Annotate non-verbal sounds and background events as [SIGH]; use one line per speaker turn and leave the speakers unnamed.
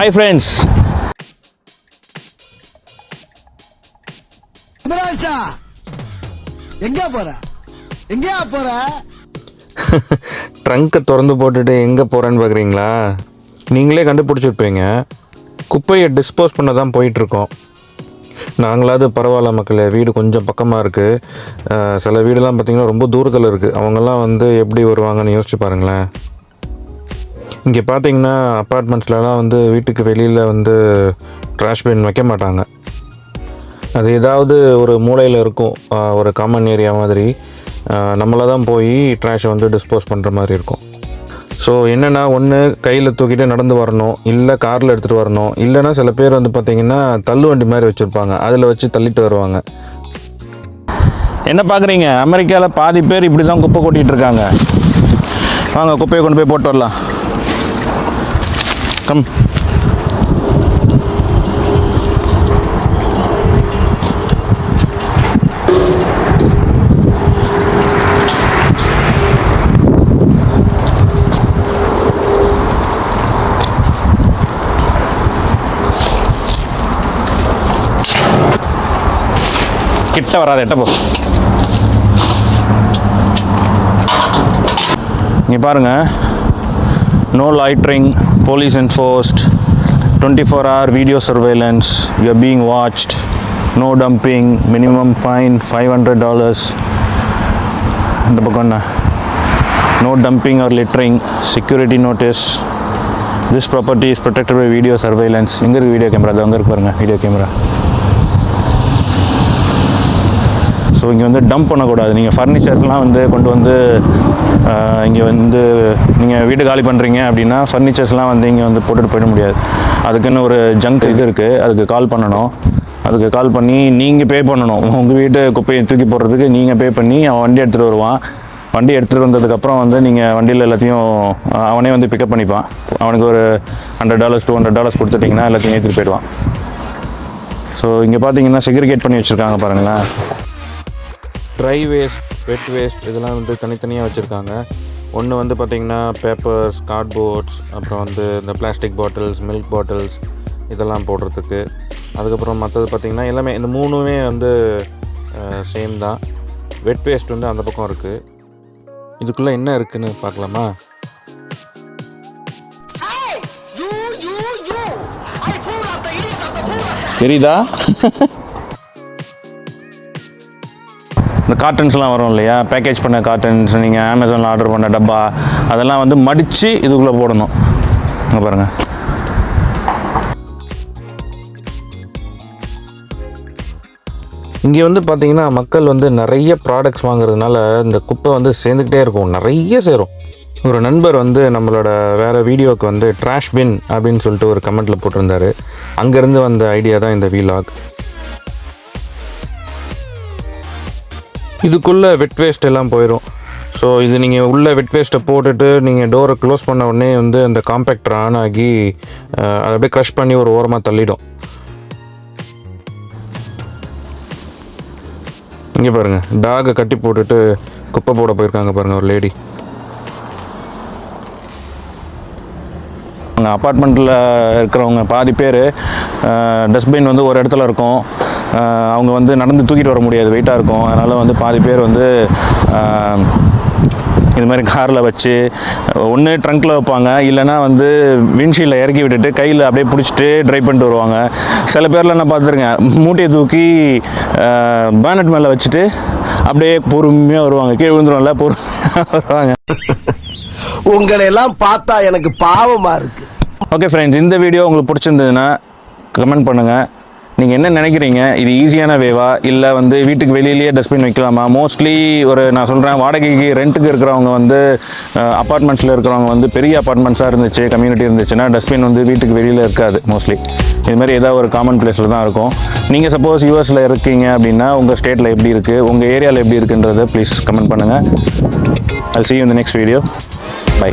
Hi friends
எங்க போற? எங்கயா போற? [LAUGHS]
ட்ரங்க்கை திறந்து போட்டுட்டு எங்கே போகிறேன்னு பார்க்குறீங்களா நீங்களே கண்டுபிடிச்சிருப்பீங்க. குப்பையை டிஸ்போஸ் பண்ண தான் போயிட்டுருக்கோம். நாங்களாவது பரவாயில்ல மக்களே வீடு கொஞ்சம் பக்கமாக இருக்குது சில வீடுலாம் பார்த்திங்கன்னா ரொம்ப தூரத்தில் இருக்குது அவங்கெல்லாம் வந்து எப்படி வருவாங்கன்னு யோசிச்சு பாருங்களேன். இங்கே பார்த்தீங்கன்னா அப்பார்ட்மெண்ட்ஸ்லலாம் வந்து வீட்டுக்கு வெளியில் வந்து ட்ராஷ் பின் வைக்க மாட்டாங்க. அது ஏதாவது ஒரு மூலையில் இருக்கும் ஒரு காமன் ஏரியா மாதிரி நம்மள தான் போய் ட்ராஷை வந்து டிஸ்போஸ் பண்ணுற மாதிரி இருக்கும். ஸோ என்னென்னா ஒன்று கையில் தூக்கிட்டு நடந்து வரணும் இல்லை காரில் எடுத்துகிட்டு வரணும் இல்லைன்னா சில பேர் வந்து பார்த்திங்கன்னா தள்ளுவண்டி மாதிரி வச்சுருப்பாங்க அதில் வச்சு தள்ளிட்டு வருவாங்க. என்ன பார்க்குறீங்க அமெரிக்காவில் பாதி பேர் இப்படி தான் குப்பை கொட்டிகிட்டு இருக்காங்க. வாங்க குப்பையை கொண்டு போய் போட்டு வரலாம். கம் கிட்ட வராது எட்ட போ. இங்கே பாருங்க. No littering police enforced twenty four hour video surveillance you being watched no dumping minimum fine five hundred dollars இந்த பக்கம் என்ன? No dumping or littering security notice this property is protected by video surveillance எங்கே இருக்குது video camera அது அங்கே இருக்கு பாருங்க video camera so இங்கே வந்து டம்ப் பண்ணக்கூடாது. நீங்கள் ஃபர்னிச்சர்ஸ்லாம் வந்து கொண்டு வந்து இங்கே வந்து நீங்கள் வீடு காலி பண்ணுறீங்க அப்படின்னா ஃபர்னிச்சர்ஸ்லாம் வந்து இங்கே வந்து போட்டுட்டு போயிட முடியாது. அதுக்குன்னு ஒரு ஜங்க் இது இருக்குது அதுக்கு கால் பண்ணணும். அதுக்கு கால் பண்ணி நீங்கள் பே பண்ணணும். உங்கள் வீட்டு குப்பையை தூக்கி போடுறதுக்கு நீங்கள் பே பண்ணி அவன் வண்டி எடுத்துகிட்டு வருவான். வண்டி எடுத்துகிட்டு வந்ததுக்கப்புறம் வந்து நீங்கள் வண்டியில் எல்லாத்தையும் அவனே வந்து பிக்கப் பண்ணிப்பான். அவனுக்கு ஒரு hundred dollars two hundred dollars கொடுத்துட்டிங்கன்னா எல்லாத்தையும் ஏற்றிட்டு போயிடுவான். ஸோ இங்கே பார்த்தீங்கன்னா செக்ரிகேட் பண்ணி வச்சுருக்காங்க பாருங்களேன். ட்ரை வேஸ்ட் வெட் வேஸ்ட் இதெல்லாம் வந்து தனித்தனியாக வச்சுருக்காங்க. ஒன்று வந்து பார்த்திங்கன்னா பேப்பர்ஸ் கார்ட்போர்ட்ஸ் அப்புறம் வந்து இந்த பிளாஸ்டிக் பாட்டில்ஸ் மில்க் பாட்டில்ஸ் இதெல்லாம் போடுறதுக்கு. அதுக்கப்புறம் மற்றது பார்த்திங்கன்னா எல்லாமே இந்த மூணுமே வந்து சேம் தான். வெட் வேஸ்ட் வந்து அந்த பக்கம் இருக்குது இதுக்குள்ளே என்ன இருக்குன்னு பார்க்கலாமா? தெரியுதா? [LAUGHS] இந்த காட்டன்ஸ்லாம் வரும் இல்லையா? பேக்கேஜ் பண்ண காட்டன்ஸ் நீங்கள் அமேசானில் ஆர்டர் பண்ண டப்பா அதெல்லாம் வந்து மடித்து இதுக்குள்ளே போடணும். இங்கே பாருங்கள் இங்கே வந்து பார்த்தீங்கன்னா மக்கள் வந்து நிறைய ப்ராடக்ட்ஸ் வாங்குறதுனால இந்த குப்பை வந்து சேர்ந்துக்கிட்டே இருக்கும். நிறைய சேரும். ஒரு நண்பர் வந்து நம்மளோட வேறு வீடியோவுக்கு வந்து ட்ராஷ் பின் அப்படின்னு சொல்லிட்டு ஒரு கமெண்ட்டில் போட்டிருந்தாரு. அங்கேருந்து வந்த ஐடியா தான் இந்த வீலாக் இதுக்குள்ளே வெட் வேஸ்ட் எல்லாம் போயிடும் ஸோ இது நீங்கள் உள்ளே வெட் வேஸ்ட்டை போட்டுட்டு நீங்கள் டோரை க்ளோஸ் பண்ண உடனே வந்து அந்த காம்பேக்டர் ஆன் ஆகி அதை அப்படியே க்ரஷ் பண்ணி ஒரு ஓரமாக தள்ளிடும். இங்கே பாருங்கள் டாகை கட்டி போட்டுட்டு குப்பை போட போயிருக்காங்க பாருங்கள் ஒரு லேடி அப்பார்ட்மெண்ட்டில் இருக்கிறவங்க பாதி பேர் டஸ்ட்பின் வந்து ஒரு இடத்துல இருக்கும். அவங்க வந்து நடந்து தூக்கிட்டு வர முடியாது. வெயிட்டாக இருக்கும். அதனால் வந்து பாதி பேர் வந்து இது மாதிரி காரில் வச்சு ஒன்று ட்ரங்க்கில் வைப்பாங்க. இல்லைன்னா வந்து விண்ஷீல்டில் இறக்கி விட்டுட்டு கையில் அப்படியே பிடிச்சிட்டு ட்ரைவ் பண்ணிட்டு வருவாங்க. சில பேர்லாம் நான் பார்த்துருக்கேன். மூட்டையை தூக்கி பேனட் மேலே வச்சுட்டு அப்படியே பொறுமையாக வருவாங்க. கீழே விழுந்துரும்ல பொறுமையாக வருவாங்க.
உங்களை எல்லாம் பார்த்தா எனக்கு பாவமா இருக்கு.
ஓகே ஃப்ரெண்ட்ஸ் இந்த வீடியோ உங்களுக்கு பிடிச்சிருந்ததுன்னா கமெண்ட் பண்ணுங்கள் நீங்கள் என்ன நினைக்கிறீங்க? இது ஈஸியான வேவா இல்லை வந்து வீட்டுக்கு வெளியிலேயே டஸ்ட்பின் வைக்கலாமா? மோஸ்ட்லி ஒரு நான் சொல்கிறேன் வாடகைக்கு ரெண்ட்டுக்கு இருக்கிறவங்க வந்து அப்பார்ட்மெண்ட்ஸில் இருக்கிறவங்க வந்து பெரிய அப்பார்ட்மெண்ட்ஸாக இருந்துச்சு கம்யூனிட்டி இருந்துச்சுன்னா டஸ்ட்பின் வந்து வீட்டுக்கு வெளியில் இருக்காது மோஸ்ட்லி இது மாதிரி ஏதாவது ஒரு காமன் பிளேஸில் தான் இருக்கும். நீங்கள் சப்போஸ் யூஎஸில் இருக்கீங்க அப்படின்னா உங்கள் ஸ்டேட்டில் எப்படி இருக்குது உங்கள் ஏரியாவில் எப்படி இருக்குன்றதை ப்ளீஸ் கமெண்ட் பண்ணுங்கள் ஐ சி யூ இந்த நெக்ஸ்ட் வீடியோ பை